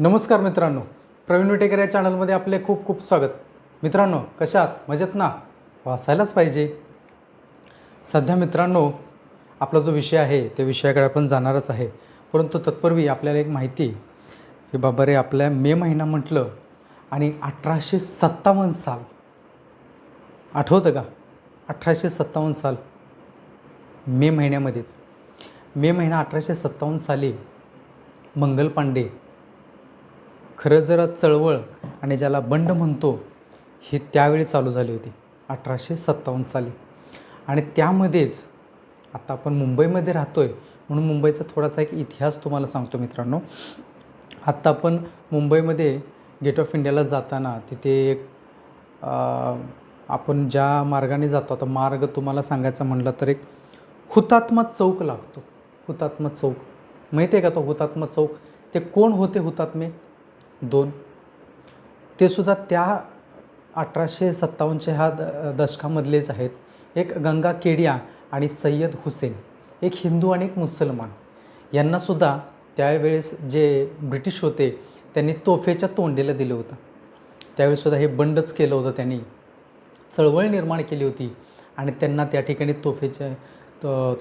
नमस्कार मित्रांनो. प्रवीण विटेकर या चॅनलमध्ये आपले खूप खूप स्वागत. मित्रांनो कशात मजेत ना? वाचायलाच पाहिजे. सध्या मित्रांनो आपला जो विषय आहे त्या विषयाकडे आपण जाणारच आहे. परंतु तत्पूर्वी आपल्याला एक माहिती की बाबा रे आपल्या मे महिना म्हटलं आणि अठराशे सत्तावन्न साल. आठवतं का? अठराशे सत्तावन्न साल. मे महिन्यामध्येच. मे महिना अठराशे सत्तावन्न साली मंगल पांडे खरं जर चळवळ आणि ज्याला बंड म्हणतो ही त्यावेळी चालू झाली होती अठराशे सत्तावन्न साली. आणि त्यामध्येच आता आपण मुंबईमध्ये राहतो आहे म्हणून मुंबईचा थोडासा एक इतिहास तुम्हाला सांगतो मित्रांनो. आत्ता आपण मुंबईमध्ये गेट ऑफ इंडियाला जाताना तिथे एक आपण ज्या मार्गाने जातो आता मार्ग तुम्हाला सांगायचा म्हणलं तर एक हुतात्मा चौक लागतो. हुतात्मा चौक. माहिती आहे का तो हुतात्मा चौक? ते कोण होते हुतात्मे? दोन. ते सुद्धा त्या अठराशे सत्तावन्नच्या ह्या द दशकामधलेच आहेत. एक गंगा केडिया आणि सय्यद हुसेन. एक हिंदू आणि एक मुसलमान. यांनासुद्धा त्यावेळेस जे ब्रिटिश होते त्यांनी तोफेच्या तोंडीला दिलं होतं. त्यावेळेसुद्धा हे बंडच केलं होतं त्यांनी. चळवळ निर्माण केली होती आणि त्यांना त्या ठिकाणी तोफेच्या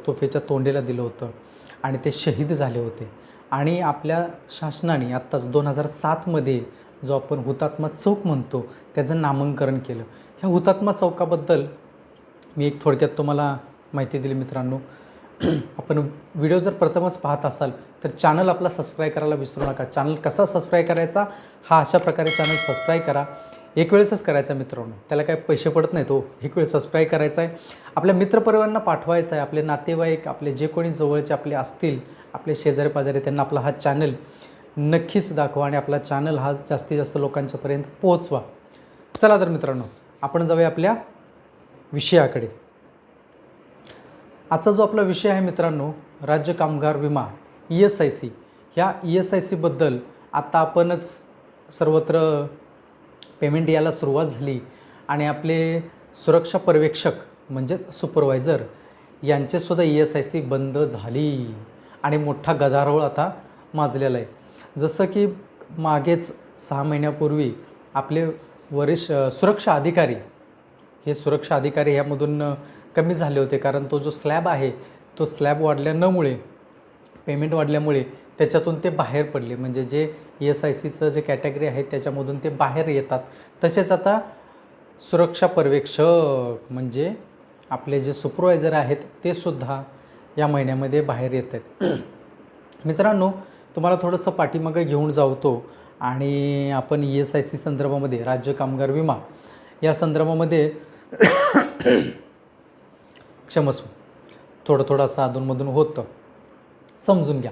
तोफेच्या तोंडीला दिलं होतं आणि ते शहीद झाले होते. आणि आपल्या शासनाने आत्ताच दोन हजार सातमध्ये जो आपण हुतात्मा चौक म्हणतो त्याचं नामांकरण केलं. ह्या हुतात्मा चौकाबद्दल मी एक थोडक्यात तुम्हाला माहिती दिली मित्रांनो. आपण व्हिडिओ जर प्रथमच पाहत असाल तर चॅनल आपला सबस्क्राईब करायला विसरू नका. चॅनल कसा सबस्क्राईब करायचा? हा अशा प्रकारे चॅनल सबस्क्राईब करा. एक वेळेसच करायचा मित्रांनो. त्याला काय पैसे पडत नाही तो हो. एक वेळ सबस्क्राईब करायचा आहे. आपल्या मित्रपरिवारांना पाठवायचं आहे. आपले नातेवाईक आपले जे कोणी जवळचे आपले असतील आपले शेजारी पाजारी त्यांना आपला हा चॅनल नक्कीच दाखवा आणि आपला चॅनल हा जास्तीत जास्त लोकांच्यापर्यंत पोहोचवा. चला तर मित्रांनो आपण जाऊया आपल्या विषयाकडे. आजचा जो आपला विषय आहे मित्रांनो राज्य कामगार विमा ई एस आय सी ह्या ई एस आय सीबद्दल आता आपणच सर्वत्र पेमेंट यायला सुरुवात झाली आणि आपले सुरक्षा पर्यवेक्षक म्हणजेच सुपरवायझर यांचेसुद्धा ई एस आय सी बंद झाली. आणि मोठा गदारोळ आता माजलेला आहे. जसं की मागेच सहा महिन्यापूर्वी आपले वरिष्ठ सुरक्षा अधिकारी हे सुरक्षा अधिकारी ह्यामधून कमी झाले होते. कारण तो जो स्लॅब आहे तो स्लॅब वाढल्यामुळे पेमेंट वाढल्यामुळे त्याच्यातून ते बाहेर पडले. म्हणजे जे ई एस आय सीचं जे कॅटेगरी आहे त्याच्यामधून ते बाहेर येतात. तसेच आता सुरक्षा पर्यवेक्षक म्हणजे आपले जे सुपरवायझर आहेत ते सुद्धा या महिन्यामध्ये बाहेर येत आहेत. मित्रांनो तुम्हाला थोडंसं पाठीमागं घेऊन जावतो आणि आपण ई एस आय सी संदर्भामध्ये राज्य कामगार विमा या संदर्भामध्ये क्षमस्व थोडं थोडंसं अधूनमधून होतं. समजून घ्या.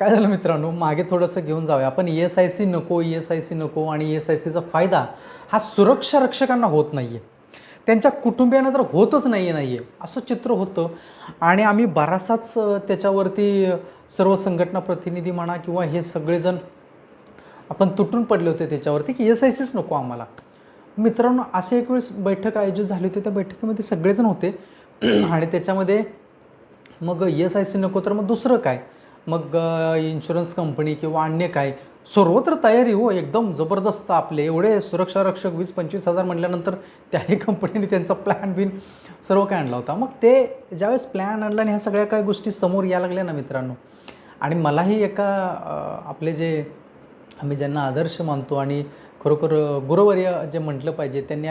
काय झालं मित्रांनो मागे थोडंसं घेऊन जाऊया. आपण ई एस आय सी नको ई एस आय सी नको आणि ई एस आय सीचा फायदा हा सुरक्षा रक्षकांना होत नाही आहे त्यांच्या कुटुंबियांना तर होतच नाही आहे नाही आहे असं चित्र होतं. आणि आम्ही बराचसाच त्याच्यावरती सर्व संघटना प्रतिनिधी म्हणा किंवा हे सगळेजण आपण तुटून पडले होते त्याच्यावरती की एस आय सीच नको आम्हाला. मित्रांनो असे एक वेळेस बैठक आयोजित झाली होती. त्या बैठकीमध्ये सगळेजण होते. आणि त्याच्यामध्ये मग एस आय सी नको तर मग दुसरं काय? मग इन्शुरन्स कंपनी किंवा अन्य काय? सर्वत्र तयारी हो एकदम जबरदस्त आपले. एवढे सुरक्षा रक्षक वीस पंचवीस हजार म्हटल्यानंतर त्याही कंपनीने त्यांचा प्लॅन बिन सर्व काय आणला होता. मग ते ज्यावेळेस प्लॅन आणला आणि ह्या सगळ्या काय गोष्टी समोर या लागल्या ना मित्रांनो आणि मलाही एका आपले जे आम्ही ज्यांना आदर्श मानतो आणि खरोखर गुरुवर्य जे म्हटलं पाहिजे त्यांनी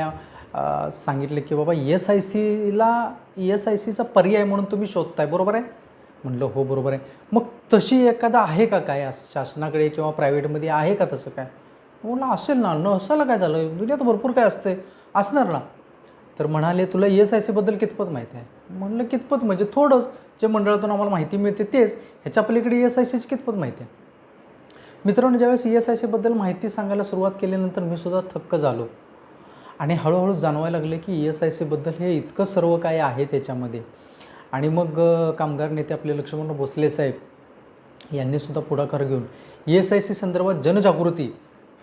सांगितलं की बाबा एस आय सीला ई एस आय सीचा पर्याय म्हणून तुम्ही शोधताय. बरोबर आहे? म्हणलं हो बरोबर आहे. मग तशी एखादा आहे का काय? असं शासनाकडे किंवा प्रायव्हेटमध्ये आहे का तसं काय? म्हणलं असेल ना नसायला काय झालं? दुनियात भरपूर काय असते असणार ना. तर म्हणाले तुला ई एस आय सीबद्दल कितपत माहिती आहे? म्हणलं कितपत? म्हणजे थोडंच. जे मंडळातून आम्हाला माहिती मिळते तेच. ह्याच्या पलीकडे ई एस आय सीची कितपत माहिती आहे? मित्रांनो ज्यावेळेस ई एस आय सीबद्दल माहिती सांगायला सुरुवात केल्यानंतर मी सुद्धा थक्क झालो. आणि हळूहळू जाणवायला लागले की ई एस आय सीबद्दल हे इतकं सर्व काय आहे त्याच्यामध्ये. आणि मग कामगार नेते आपले लक्ष्मण भोसले साहेब यांनीसुद्धा पुढाकार घेऊन ई एस आय सी संदर्भात जनजागृती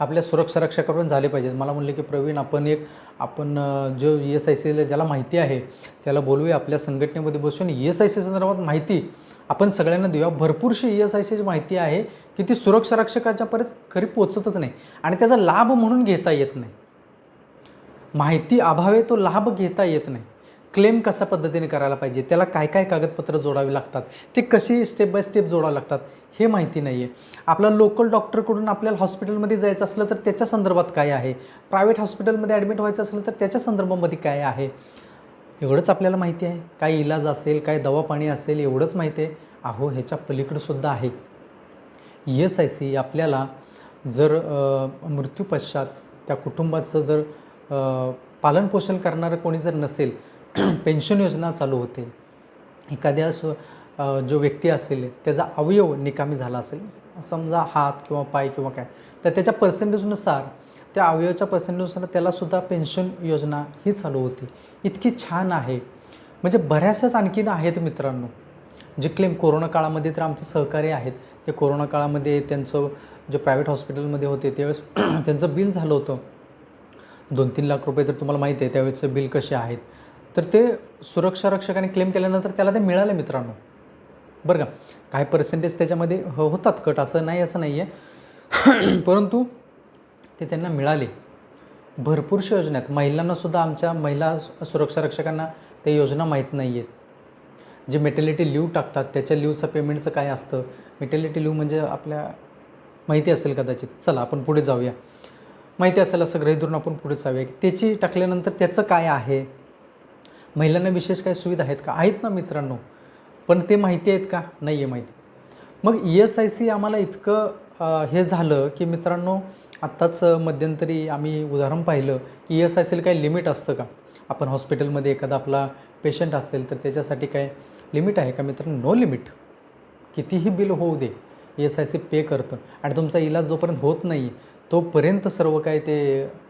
आपल्या सुरक्षा रक्षकाकडून झाली पाहिजेत. मला म्हणले की प्रवीण आपण एक आपण जो ई एस आय सीला ज्याला माहिती आहे त्याला बोलूया. आपल्या संघटनेमध्ये बसून ई एस आय सी संदर्भात माहिती आपण सगळ्यांना देऊया. भरपूरशी ई एस आय सीची माहिती आहे की ती सुरक्षा रक्षकाच्यापर्यंत खरी पोचतच नाही आणि त्याचा लाभ म्हणून घेता येत नाही. माहिती अभावे तो लाभ घेता येत नाही. क्लेम कशा पद्धतीने करायला पाहिजे? त्याला काय काय कागदपत्र जोडावी लागतात? ते कशी स्टेप बाय स्टेप जोडावं लागतात? हे माहिती नाही आहे आपला लोकल डॉक्टरकडून आपल्याला हॉस्पिटलमध्ये जायचं असलं तर त्याच्या संदर्भात काय आहे? प्रायव्हेट हॉस्पिटलमध्ये ॲडमिट व्हायचं असलं तर त्याच्या संदर्भामध्ये काय आहे? एवढंच आपल्याला माहिती आहे. काय इलाज असेल काय दवापाणी असेल एवढंच माहिती आहे. अहो ह्याच्या पलीकडंसुद्धा आहे. ई एस आय सी आपल्याला जर अ, मृत्यूपश्चात त्या कुटुंबाचं जर पालनपोषण करणारं कोणी जर नसेल पेन्शन योजना चालू होते. एखाद्या सु जो व्यक्ती असेल त्याचा अवयव निकामी झाला असेल समजा हात किंवा पाय किंवा काय तर त्याच्या पर्सेंटेजनुसार त्या अवयवाच्या पर्सेंटेजनुसार त्यालासुद्धा पेन्शन योजना ही चालू होती. इतकी छान आहे. म्हणजे बऱ्याचशाच आणखीन आहेत मित्रांनो जे क्लेम कोरोना काळामध्ये तर आमचे सहकारी आहेत. ते कोरोना काळामध्ये त्यांचं जे प्रायव्हेट हॉस्पिटलमध्ये होते त्यावेळेस त्यांचं बिल झालं होतं. दोन तीन लाख रुपये तर तुम्हाला माहिती आहे त्यावेळेचं बिल कसे आहेत. तर ते सुरक्षा रक्षकाने क्लेम केल्यानंतर त्याला ते मिळाले मित्रांनो. बरं का? काही पर्सेंटेज त्याच्यामध्ये हो- होतात कट असं नाही असं नाही आहे परंतु ते त्यांना मिळाले. भरपूरशा योजना आहेत. महिलांनासुद्धा आमच्या महिला सुरक्षा रक्षकांना त्या योजना माहीत नाही आहेत जे मेटर्निटी लिव्ह टाकतात त्याच्या लिव्हचं पेमेंटचं काय असतं? मेटर्निटी लिव्ह म्हणजे आपल्या माहिती असेल कदाचित. चला आपण पुढे जाऊया. माहिती असेल असं गृहित धरून आपण पुढे जाऊया की त्याची टाकल्यानंतर त्याचं काय आहे? महिलांना विशेष काही सुविधा आहेत का? आहेत ना मित्रांनो. पण ते माहिती आहेत का? नाही आहे माहिती. मग ई एस आय सी आम्हाला इतकं हे झालं की मित्रांनो आत्ताच मध्यंतरी आम्ही उदाहरण पाहिलं की ई एस आय सीला काही लिमिट असतं का? आपण हॉस्पिटलमध्ये एखादा आपला पेशंट असेल तर त्याच्यासाठी काय लिमिट आहे का मित्रांनो? No limit. कितीही बिल होऊ दे E S I C pay करतं. आणि तुमचा इलाज जोपर्यंत होत नाही तोपर्यंत सर्व काय ते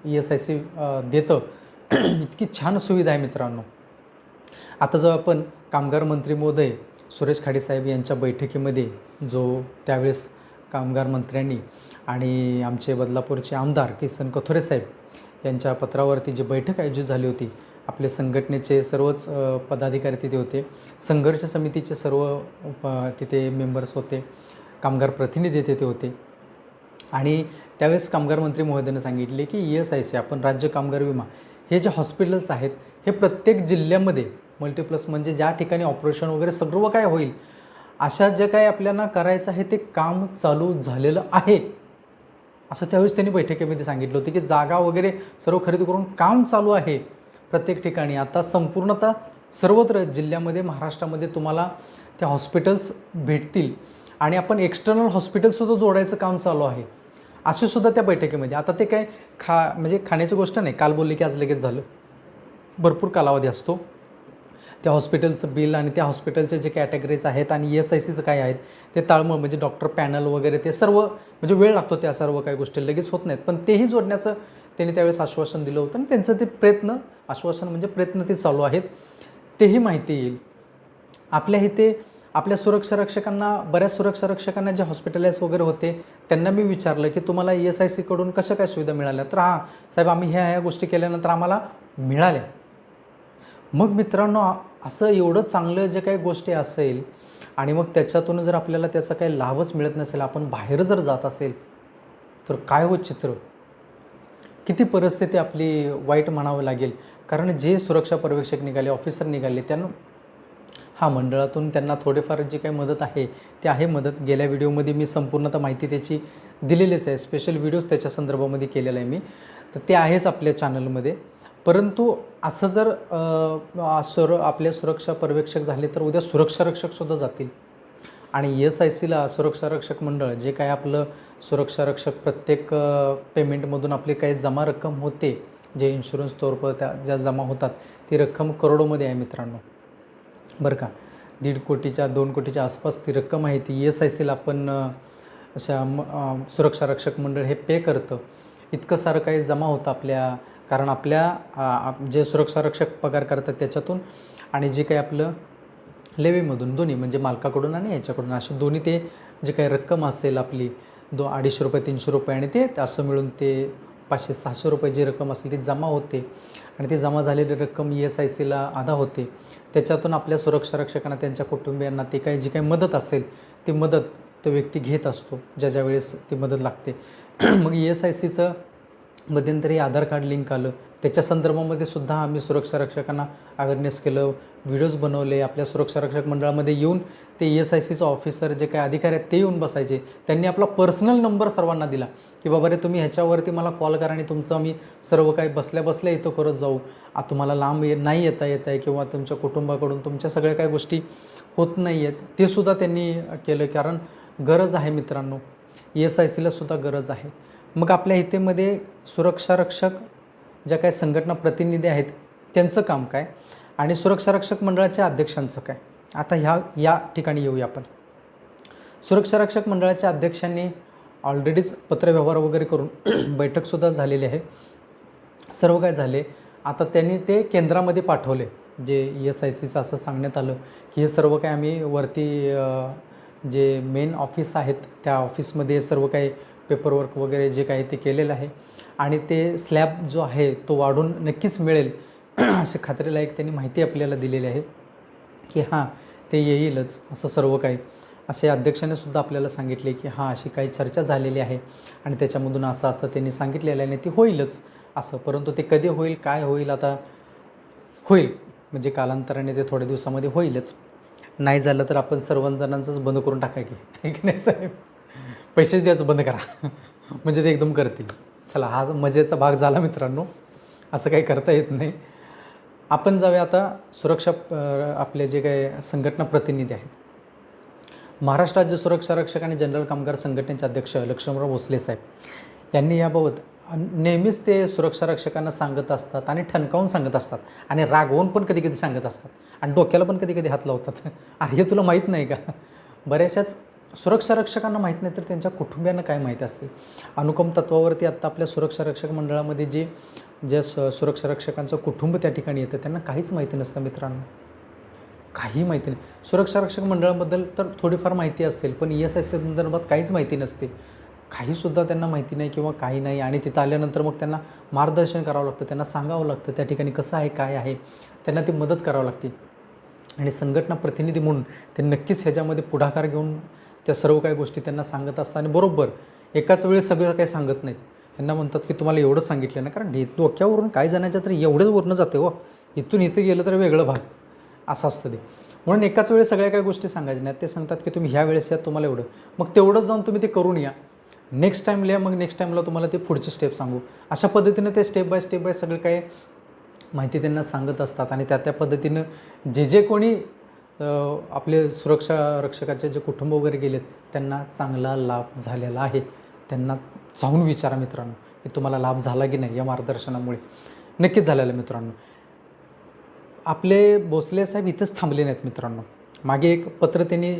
ई एस आय सी देतं. इतकी छान सुविधा आहे मित्रांनो. आता जो आपण कामगार मंत्री महोदय सुरेश खाडेसाहेब यांच्या बैठकीमध्ये जो त्यावेळेस कामगार मंत्र्यांनी आणि आमचे बदलापूरचे आमदार किसन कथोरे साहेब यांच्या पत्रावरती जी बैठक आयोजित झाली होती आपले संघटनेचे सर्वच पदाधिकारी तिथे होते संघर्ष समितीचे सर्व प- तिथे मेंबर्स होते कामगार प्रतिनिधी तिथे होते. आणि त्यावेळेस कामगार मंत्री महोदयानं सांगितले की ई एस आय सी आपण राज्य कामगार विमा हे जे हॉस्पिटल्स आहेत हे प्रत्येक जिल्ह्यामध्ये मल्टिप्लस म्हणजे ज्या ठिकाणी ऑपरेशन वगैरे सर्व काय होईल अशा जे काय आपल्याला करायचं आहे ते काम चालू झालेलं आहे. असं त्यावेळेस त्यांनी बैठकीमध्ये सांगितलं होतं की जागा वगैरे सर्व खरेदी करून काम चालू आहे प्रत्येक ठिकाणी. आता संपूर्णतः सर्वत्र जिल्ह्यामध्ये महाराष्ट्रामध्ये तुम्हाला त्या हॉस्पिटल्स भेटतील. आणि आपण एक्सटर्नल हॉस्पिटलसुद्धा जोडायचं काम चालू आहे. असे सुद्धा त्या बैठकीमध्ये. आता ते काय खा म्हणजे खाण्याची गोष्ट नाही. काल बोलली की आज लगेच झालं. भरपूर कालावधी असतो. त्या हॉस्पिटलचं बिल आणि त्या हॉस्पिटलचे जे कॅटेगरीज आहेत आणि एस आय सीचं काय आहेत ते ताळमळ म्हणजे डॉक्टर पॅनल वगैरे ते सर्व म्हणजे वेळ लागतो त्या सर्व काही गोष्टी लगेच होत नाहीत. पण तेही जोडण्याचं त्यांनी त्यावेळेस आश्वासन दिलं होतं आणि त्यांचं ते प्रयत्न आश्वासन म्हणजे प्रयत्न ते चालू आहेत. तेही माहिती येईल. आपल्या इथे आपल्या सुरक्षा रक्षकांना बऱ्याच सुरक्षा रक्षकांना जे हॉस्पिटलाइज वगैरे होते त्यांना मी विचारलं की तुम्हाला ई एस आय सीकडून कशा काय सुविधा मिळाल्या? तर हां साहेब आम्ही ह्या ह्या गोष्टी केल्यानंतर आम्हाला मिळाल्या. मग मित्रांनो असं एवढं चांगलं जे काही गोष्टी असेल आणि मग त्याच्यातून जर आपल्याला त्याचा काही लाभच मिळत नसेल आपण बाहेर जर जात असेल तर काय हो चित्र? किती परिस्थिती आपली वाईट म्हणावं लागेल. कारण जे सुरक्षा पर्यवेक्षक निघाले ऑफिसर निघाले त्यांना हा मंडळातून त्यांना थोडेफार जी काही मदत आहे ते आहे मदत. गेल्या व्हिडिओमध्ये मी संपूर्णतः माहिती त्याची दिलेलीच आहे. स्पेशल व्हिडिओज त्याच्या संदर्भामध्ये केलेला आहे मी. तर ते आहेच आपल्या चॅनलमध्ये परंतु असं जर सुर आपले सुरक्षा पर्यवेक्षक झाले तर उद्या सुरक्षारक्षकसुद्धा जातील. आणि एस आय सीला सुरक्षा रक्षक मंडळ जे काय आपलं सुरक्षा रक्षक प्रत्येक पेमेंटमधून आपली काही जमा रक्कम होते जे इन्शुरन्स तौर त्या ज्या जमा होतात ती रक्कम करोडोमध्ये आहे मित्रांनो. बरं का? दीड कोटीच्या दोन कोटीच्या आसपास ती रक्कम आहे ती एस आय सीला आपण अशा म सुरक्षारक्षक सुरक्षा रक्षक मंडळ हे पे करतं. इतकं सारं काही जमा होतं आपल्या कारण आपल्या आप- जे सुरक्षा रक्षक पगार करतात त्याच्यातून आणि जे काही आपलं लेवीमधून दोन्ही म्हणजे मालकाकडून आणि याच्याकडून असे दोन्ही ते जे काही रक्कम असेल आपली दो अडीचशे रुपये तीनशे रुपये आणि ते असं मिळून ते पाचशे सहाशे रुपये जी रक्कम असेल ती जमा होते. आणि ती जमा झालेली रक्कम ई एस आय सीला अदा होते. त्याच्यातून आपल्या सुरक्षा रक्षकांना त्यांच्या कुटुंबियांना ते काही जी काही मदत असेल ती मदत तो व्यक्ती घेत असतो ज्या ज्या वेळेस ती मदत लागते. मग ई एस आय सीचं मध्यंतरी आधार कार्ड लिंक आलं. त्याच्या संदर्भामध्ये सुद्धा आम्ही सुरक्षा रक्षकांना अवेअरनेस केलं व्हिडिओज बनवले. आपल्या सुरक्षा रक्षक मंडळामध्ये येऊन ते ई एस आय सीचं ऑफिसर जे काही अधिकारी आहेत ते येऊन बसायचे. त्यांनी आपला पर्सनल नंबर सर्वांना दिला. की बाबा रे तुम्ही ह्याच्यावरती मला कॉल करा आणि तुमचं आम्ही सर्व काही बसल्या बसल्या इथं करत जाऊ. आ तुम्हाला लांब ये नाही येता येत आहे किंवा तुमच्या कुटुंबाकडून तुमच्या सगळ्या काही गोष्टी होत नाही आहेत. ते सुद्धा त्यांनी केलं. कारण गरज आहे मित्रांनो. ई एस आय सीला सुद्धा गरज आहे. मग आपल्या इथेमध्ये सुरक्षारक्षक ज्या काही संघटना प्रतिनिधी आहेत त्यांचं काम काय? आणि सुरक्षारक्षक मंडळाच्या अध्यक्षांचं काय? आता ह्या या ठिकाणी येऊया आपण. सुरक्षारक्षक मंडळाच्या अध्यक्षांनी ऑलरेडीच पत्रव्यवहार वगैरे करून बैठकसुद्धा झालेली आहे. सर्व काय झाले? आता त्यांनी ते केंद्रामध्ये पाठवले जे ई एस आय सीचं असं सांगण्यात आलं की हे सर्व काय आम्ही वरती जे मेन ऑफिस आहेत त्या ऑफिसमध्ये सर्व काही पेपरवर्क वगैरे जे काही ते केलेलं आहे. आणि ते स्लॅब जो आहे तो वाढून नक्कीच मिळेल. अशी खात्रीलायक त्यांनी माहिती आपल्याला दिलेली आहे की हां ते येईलच असं सर्व काही. असे अध्यक्षाने सुद्धा आपल्याला सांगितले की हां अशी काही चर्चा झालेली आहे आणि त्याच्यामधून असं असं त्यांनी सांगितलेलं आहे आणि ती होईलच असं. परंतु ते कधी होईल काय होईल आता होईल. म्हणजे कालांतराने ते थोड्या दिवसामध्ये होईलच. नाही झालं तर आपण सर्वजणांचंच बंद करून टाका की. की नाही साहेब? पैसेच द्यायचं बंद करा. म्हणजे ते एकदम करतील. चला हा मजेचा भाग झाला मित्रांनो. असं काही करता येत नाही. आपण जाऊया आता सुरक्षा आपले जे काही संघटना प्रतिनिधी आहेत. महाराष्ट्र राज्य सुरक्षा रक्षक आणि जनरल कामगार संघटनेचे अध्यक्ष लक्ष्मणराव भोसले साहेब यांनी याबाबत नेहमीच ते सुरक्षा रक्षकांना सांगत असतात आणि ठणकावून सांगत असतात आणि रागवून पण कधी कधी सांगत असतात आणि डोक्याला पण कधी कधी हात लावतात. अरे हे तुला माहीत नाही का? बऱ्याचशाच सुरक्षा रक्षकांना माहीत नाही तर त्यांच्या कुटुंबियांना काय माहीत असते? अनुकम तत्वावरती आत्ता आपल्या सुरक्षा रक्षक मंडळामध्ये जे ज्या स सुरक्षा रक्षकांचं कुटुंब त्या ठिकाणी येतं त्यांना काहीच माहिती नसतं मित्रांनो. काही माहिती नाही. सुरक्षा रक्षक मंडळाबद्दल तर थोडीफार माहिती असेल पण ई एस आय सी संदर्भात काहीच माहिती नसते. काहीसुद्धा त्यांना माहिती नाही किंवा काही नाही आणि तिथं आल्यानंतर मग त्यांना मार्गदर्शन करावं लागतं त्यांना सांगावं लागतं त्या ठिकाणी कसं आहे काय आहे त्यांना ती मदत करावं लागते. आणि संघटना प्रतिनिधी म्हणून ते नक्कीच ह्याच्यामध्ये पुढाकार घेऊन त्या सर्व काही गोष्टी त्यांना सांगत असतात आणि बरोबर एकाच वेळेस सगळं काही सांगत नाहीत. त्यांना म्हणतात की तुम्हाला एवढं सांगितलं ना कारण हे डोक्यावरून काय जाण्याच्या तर एवढंच वरून जाते हो. इथून इथं गेलं तर वेगळं भाग. असं असतं ते. म्हणून एकाच वेळेस सगळ्या काही गोष्टी सांगायच्या नाहीत. ते सांगतात की तुम्ही ह्या वेळेस या तुम्हाला एवढं. मग तेवढंच जाऊन तुम्ही ते करून या. नेक्स्ट टाईम लिहा मग नेक्स्ट टाईमला तुम्हाला ते पुढचे स्टेप सांगू. अशा पद्धतीनं ते स्टेप बाय स्टेप बाय सगळं काही माहिती त्यांना सांगत असतात आणि त्या त्या पद्धतीनं जे जे कोणी आपले सुरक्षा रक्षकाचे जे कुटुंब वगैरे गेलेत त्यांना चांगला लाभ झालेला आहे. त्यांना जाऊन विचारा मित्रांनो की तुम्हाला लाभ झाला की नाही या मार्गदर्शनामुळे. नक्कीच झालेलं मित्रांनो. आपले भोसले साहेब इथंच थांबले नाहीत मित्रांनो. मागे एक पत्र त्यांनी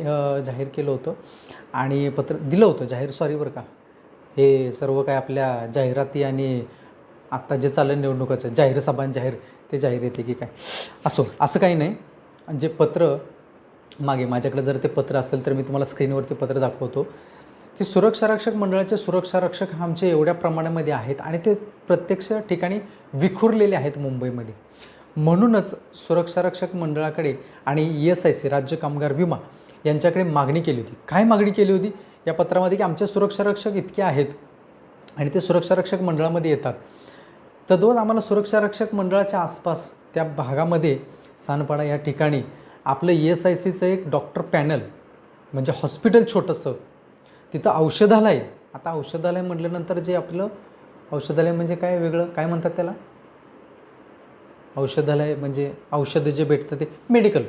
जाहीर केलं होतं आणि पत्र दिलं होतं जाहीर सॉरी बरं का. हे सर्व काय आपल्या जाहिराती आणि आत्ता जे चाललं निवडणुकाचं जाहीर सभा जाहीर ते जाहीर येते की काय. असो असं काही नाही. आणि जे पत्र मागे माझ्याकडे जर ते पत्र असेल तर मी तुम्हाला स्क्रीनवरती पत्र दाखवतो की सुरक्षा रक्षक मंडळाचे सुरक्षा रक्षक आमचे एवढ्या प्रमाणामध्ये आहेत आणि ते प्रत्यक्ष ठिकाणी विखुरलेले आहेत मुंबईमध्ये. म्हणूनच सुरक्षा रक्षक मंडळाकडे आणि ई एस आय सी राज्य कामगार विमा यांच्याकडे मागणी केली होती. काय मागणी केली होती? या पत्रामध्ये की आमचे सुरक्षा रक्षक इतके आहेत आणि ते सुरक्षा रक्षक मंडळामध्ये येतात. तद्वत आम्हाला सुरक्षा रक्षक मंडळाच्या आसपास त्या भागामध्ये सानपाडा या ठिकाणी आपलं ई एस आय सीचं एक डॉक्टर पॅनल म्हणजे हॉस्पिटल छोटंसं. तिथं औषधालय आता औषधालय म्हटल्यानंतर जे आपलं औषधालय म्हणजे काय वेगळं? काय म्हणतात त्याला? औषधालय म्हणजे औषधं जे भेटतं ते मेडिकल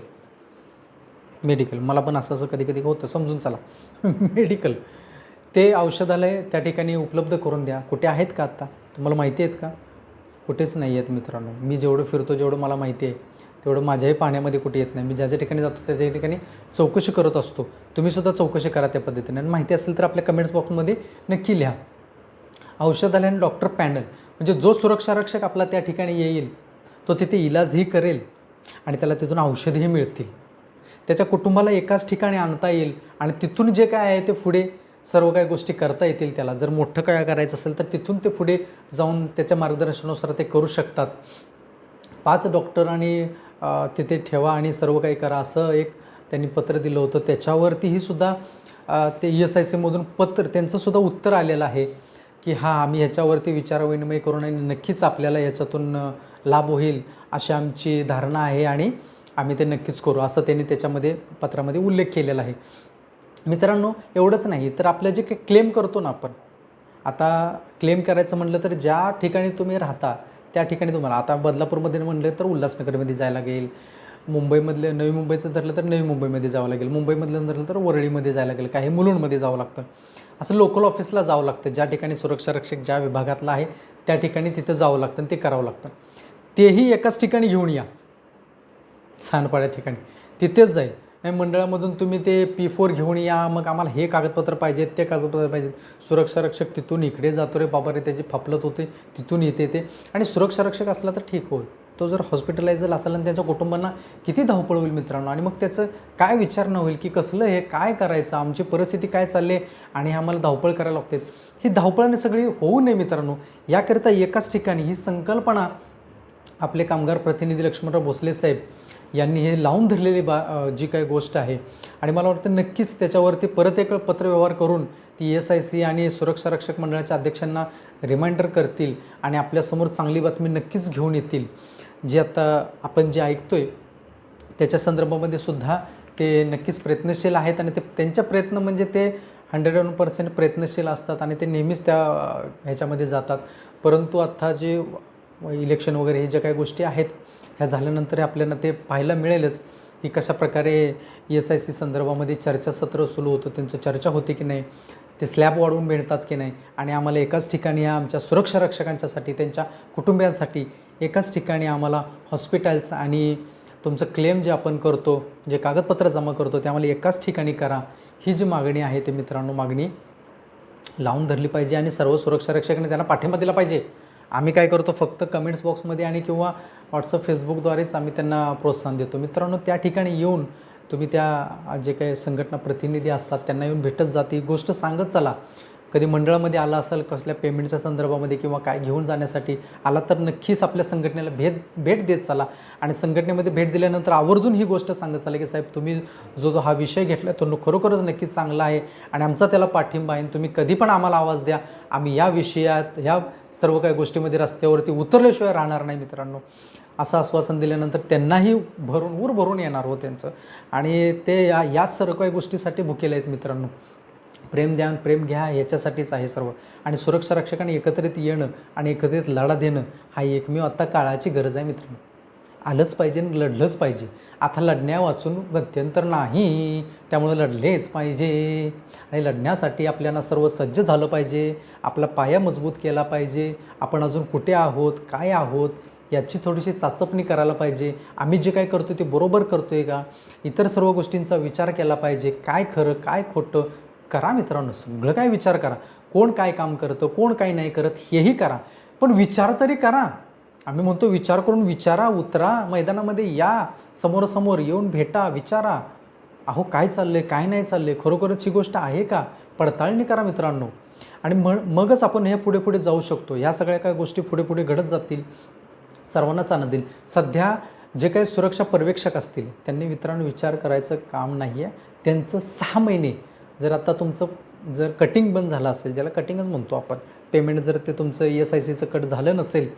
मेडिकल मला पण असं असं कधी कधी होतं समजून चला. मेडिकल ते औषधालय त्या ठिकाणी उपलब्ध करून द्या. कुठे आहेत का आत्ता तुम्हाला माहिती आहेत का? कुठेच नाही आहेत मित्रांनो. मी जेवढं फिरतो जेवढं मला माहिती आहे. तेवढं माझ्याही पाण्यामध्ये कुठे येत नाही. मी ज्या ज्या ठिकाणी जातो त्या त्या ठिकाणी चौकशी करत असतो. तुम्हीसुद्धा चौकशी करा त्या पद्धतीने. आणि माहिती असेल तर आपल्या कमेंट्स बॉक्समध्ये नक्की लिहा. औषधालय आणि डॉक्टर पॅनल म्हणजे जो सुरक्षा रक्षक आपला त्या ठिकाणी येईल तो तिथे इलाजही करेल आणि त्याला तिथून औषधही मिळतील. त्याच्या कुटुंबाला एकाच ठिकाणी आणता येईल आणि तिथून जे काय आहे ते पुढे सर्व काही गोष्टी करता येतील त्याला. जर मोठं काय करायचं असेल तर तिथून ते पुढे जाऊन त्याच्या मार्गदर्शनानुसार ते करू शकतात. पाच डॉक्टर आणि तिथे ठेवा आणि सर्व काही करा असं एक त्यांनी पत्र दिलं होतं. त्याच्यावरतीही सुद्धा ते ई एस आय सीमधून पत्र त्यांचंसुद्धा उत्तर आलेलं आहे की हां आम्ही ह्याच्यावरती विचारविनिमय करून आणि नक्कीच आपल्याला याच्यातून लाभ होईल अशी आमची धारणा आहे आणि आम्ही ते नक्कीच करू असं त्यांनी त्याच्यामध्ये पत्रामध्ये उल्लेख केलेला आहे. मित्रांनो एवढंच नाही तर आपलं जे काही क्लेम करतो ना आपण आता क्लेम करायचं म्हटलं तर ज्या ठिकाणी तुम्ही राहता त्या ठिकाणी तुम्हाला. आता बदलापूरमध्ये म्हणलं तर उल्हासनगरमध्ये जायला लागेल. मुंबईमधलं नवी मुंबईचं धरलं तर नवी मुंबईमध्ये जावं लागेल. मुंबईमधलं धरलं तर वरळीमध्ये जायला लागेल. काही मुलुंडमध्ये जावं लागतं. असं लोकल ऑफिसला जावं लागतं. ज्या ठिकाणी सुरक्षा रक्षक ज्या विभागातला आहे त्या ठिकाणी तिथं जावं लागतं आणि ते करावं लागतं. तेही एकाच ठिकाणी घेऊन या. छानपाड्या ठिकाणी. तिथेच जाईल. नाही मंडळामधून तुम्ही ते पी फोर घेऊन या मग आम्हाला हे कागदपत्र पाहिजेत ते कागदपत्र पाहिजेत. सुरक्षा रक्षक तिथून इकडे जातो रे बाबा रे त्याची फपलत होते तिथून येते ते. आणि सुरक्षा रक्षक असला तर ठीक होईल. तो जर हॉस्पिटलाइज असेल आणि त्याच्या कुटुंबांना किती धावपळ होईल मित्रांनो? आणि मग त्याचं काय विचार न होईल की कसलं हे काय करायचं? आमची परिस्थिती काय चालली आहे? आणि आम्हाला धावपळ करायला लागते ही धावपळाने सगळी होऊ नये मित्रांनो. याकरिता एकाच ठिकाणी ही संकल्पना आपले कामगार प्रतिनिधी लक्ष्मणराव भोसले साहेब यांनी हे लावून धरलेली बा जी काही गोष्ट आहे. आणि मला वाटतं नक्कीच त्याच्यावरती परत एक पत्रव्यवहार करून ती एस आय सी आणि सुरक्षा रक्षक मंडळाच्या अध्यक्षांना रिमाइंडर करतील आणि आपल्यासमोर चांगली बातमी नक्कीच घेऊन येतील. जी आता आपण जे ऐकतोय त्याच्या संदर्भामध्ये सुद्धा ते नक्कीच प्रयत्नशील आहेत आणि ते त्यांच्या प्रयत्न म्हणजे ते हंड्रेड वन पर्सेंट प्रयत्नशील असतात आणि ते नेहमीच त्या ह्याच्यामध्ये जातात. परंतु आत्ता जे इलेक्शन वगैरे हे ज्या काही गोष्टी आहेत ह्या झाल्यानंतर आपल्याला ते पाहायला मिळेलच की कशा प्रकारे एस आय सी संदर्भामध्ये चर्चासत्र सुरू होतं त्यांचं चर्चा होते की नाही ते स्लॅब वाढवून मिळतात की नाही आणि आम्हाला एकाच ठिकाणी ह्या आमच्या सुरक्षा रक्षकांच्यासाठी त्यांच्या कुटुंबियांसाठी एकाच ठिकाणी आम्हाला हॉस्पिटल्स आणि तुमचं क्लेम जे आपण करतो जे कागदपत्र जमा करतो ते आम्हाला एकाच ठिकाणी करा. ही जी मागणी आहे ते मित्रांनो मागणी लावून धरली पाहिजे आणि सर्व सुरक्षा रक्षकांनी त्यांना पाठिंबा दिला पाहिजे. आम्ही काय करतो फक्त कमेंट्स बॉक्समध्ये आणि किंवा व्हॉट्सअप फेसबुकद्वारेच आम्ही त्यांना प्रोत्साहन देतो. मित्रांनो त्या ठिकाणी येऊन तुम्ही त्या जे काही संघटना प्रतिनिधी असतात त्यांना येऊन भेटत जाते ही गोष्ट सांगत चला. कधी मंडळामध्ये आला असेल कसल्या पेमेंटच्या संदर्भामध्ये किंवा काय घेऊन जाण्यासाठी आला तर नक्कीच आपल्या संघटनेला भेट भेट देत चला. आणि संघटनेमध्ये भेट दिल्यानंतर आवर्जून ही गोष्ट सांगत चाला की साहेब तुम्ही जो जो हा विषय घेतला तो खरोखरच नक्कीच चांगला आहे आणि आमचा त्याला पाठिंबा आहे. आणि तुम्ही कधी पण आम्हाला आवाज द्या. आम्ही या विषयात ह्या सर्व काही गोष्टीमध्ये रस्त्यावरती उतरल्याशिवाय राहणार नाही मित्रांनो. असं आश्वासन दिल्यानंतर त्यांनाही भरून ऊर भरून येणार हो त्यांचं. आणि ते या याच सर्व काही गोष्टीसाठी भुकेले आहेत मित्रांनो. प्रेम द्या प्रेम घ्या याच्यासाठीच आहे सर्व. आणि सुरक्षा रक्षकांनी एकत्रित येणं आणि एकत्रित लढा देणं हा एकमेव आत्ता काळाची गरज आहे मित्रांनो. आलंच पाहिजे आणि लढलंच पाहिजे. आता लढण्या वाचून गत्यंतर नाही त्यामुळे लढलेच पाहिजे. आणि लढण्यासाठी आपल्याला सर्व सज्ज झालं पाहिजे. आपला पाया मजबूत केला पाहिजे. आपण अजून कुठे आहोत काय आहोत याची थोडीशी चाचपणी करायला पाहिजे. आम्ही जे काय करतो ते बरोबर करतो आहे का? इतर सर्व गोष्टींचा विचार केला पाहिजे. काय खरं काय खोटं? करा मित्रांनो सगळं काय विचार करा. कोण काय काम करतं कोण काय नाही करत हेही करा. पण विचार तरी करा. आम्ही म्हणतो विचार करून विचारा उतरा मैदानामध्ये या. समोरासमोर येऊन भेटा विचारा. अहो काय चाललंय काय नाही चाललंय? खरोखरच ही गोष्ट आहे का? पडताळणी करा मित्रांनो. आणि मग मगच आपण हे पुढे पुढे जाऊ शकतो. ह्या सगळ्या काय गोष्टी पुढे पुढे घडत जातील. सर्वांनाच आनंद देईल सध्या जे काही सुरक्षा पर्यवेक्षक असतील त्यांनी मित्रांनो विचार करायचं काम नाही आहे त्यांचं सहा महिने जर आता तुमचं जर कटिंग बंद झालं असेल ज्याला कटिंगच म्हणतो आपण पेमेंट जर ते तुमचं ई एस आय सीचं कट झालं नसेल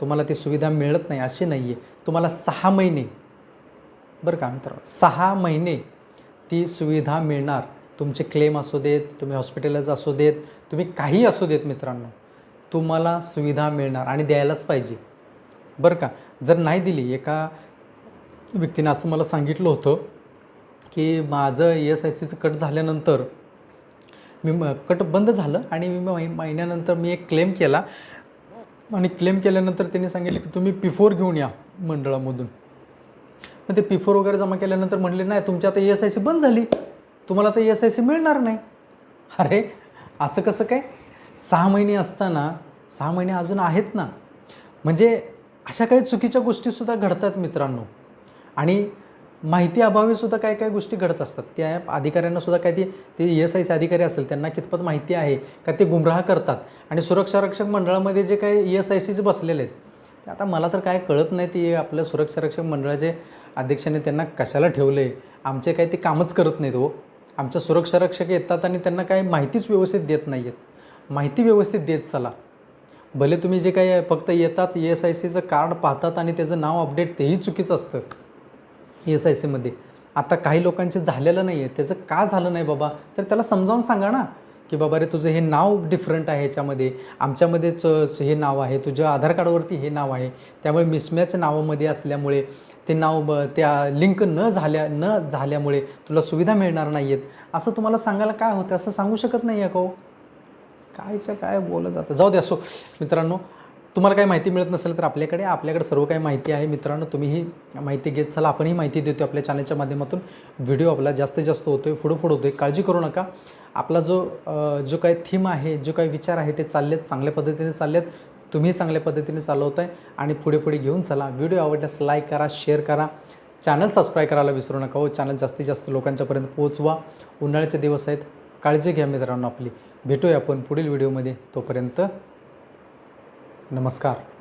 तुम्हाला ती सुविधा मिळत नाही अशी नाही आहे तुम्हाला सहा महिने बरं का मित्रांनो सहा महिने ती सुविधा मिळणार. तुमचे क्लेम असू देत तुम्ही हॉस्पिटलाइज असू देत तुम्ही काही असू देत मित्रांनो तुम्हाला सुविधा मिळणार आणि द्यायलाच पाहिजे. बरं का जर नाही दिली एका व्यक्तीने असं मला सांगितलं होतं की माझं ई एस आय सीचं कट झाल्यानंतर मी म कट बंद झालं आणि मी महिन्यानंतर मी एक क्लेम केला. आणि क्लेम केल्यानंतर त्यांनी सांगितलं की तुम्ही पिफोर घेऊन या मंडळामधून. मग ते पिफोर वगैरे जमा केल्यानंतर म्हणले नाही तुमची आता ई एस आय सी बंद झाली. तुम्हाला आता ई एस आय सी मिळणार नाही. अरे असं कसं काय? सहा महिने असताना सहा महिने अजून आहेत ना. म्हणजे अशा काही चुकीच्या गोष्टीसुद्धा घडतात मित्रांनो. आणि माहिती अभावीसुद्धा काय काय गोष्टी घडत असतात. त्या अधिकाऱ्यांनासुद्धा काय ते ते एस एस आयचे अधिकारी असेल त्यांना कितपत माहिती आहे का ते गुमराह करतात. आणि सुरक्षा रक्षक मंडळामध्ये जे काही ई एस आय सीचे बसलेले आहेत ते आता मला तर काय कळत नाही ते आपल्या सुरक्षा रक्षक मंडळाचे अध्यक्षाने त्यांना कशाला ठेवलं? आहे आमचे काही ते कामच करत नाहीत हो. आमच्या सुरक्षा रक्षक येतात आणि त्यांना काय माहितीच व्यवस्थित देत नाही आहेत माहिती व्यवस्थित देत चला. भले तुम्ही जे काही फक्त येतात ई एस आय सीचं कार्ड पाहतात आणि त्याचं नाव अपडेट तेही चुकीचं असतं ई एस आय सीमध्ये आता काही लोकांचे झालेलं नाही आहे त्याचं का झालं नाही बाबा? तर त्याला समजावून सांगा ना की बाबा रे तुझं हे नाव डिफरंट आहे ह्याच्यामध्ये. आमच्यामध्ये च हे नाव आहे. तुझ्या आधार कार्डवरती हे नाव आहे. त्यामुळे मिसमॅच नावामध्ये असल्यामुळे ते नाव ब त्या लिंक न झाल्या न झाल्यामुळे तुला सुविधा मिळणार नाही आहेत असं तुम्हाला सांगायला काय होतं? असं सांगू शकत नाही आहे का कायच्या काय बोलत जातं. जाऊ द्या असो. मित्रांनो तुम्हाला काही माहिती मिळत नसेल तर आपल्याकडे आपल्याकडे सर्व काही माहिती आहे. मित्रांनो तुम्ही ही माहिती घेत चला. आपणही माहिती देतो आपल्या चॅनलच्या माध्यमातून. व्हिडिओ आपला जास्तीत जास्त होतो आहे फुडोफुड होतो आहे काळजी करू नका. आपला जो जो काही थीम आहे जो काही विचार आहे ते चाललेत चांगल्या पद्धतीने चाललेत. तुम्ही चांगल्या पद्धतीने चालवत आहे आणि पुढे पुढे घेऊन चला. व्हिडिओ आवडल्यास लाईक करा शेअर करा. चॅनल सबस्क्राईब करायला विसरू नका हो. चॅनल जास्तीत जास्त लोकांच्यापर्यंत पोहोचवा. उन्हाळ्याचे दिवस आहेत. काळजी घ्या मित्रांनो आपली. भेटूया आपण पुढील व्हिडिओमध्ये. तोपर्यंत नमस्कार.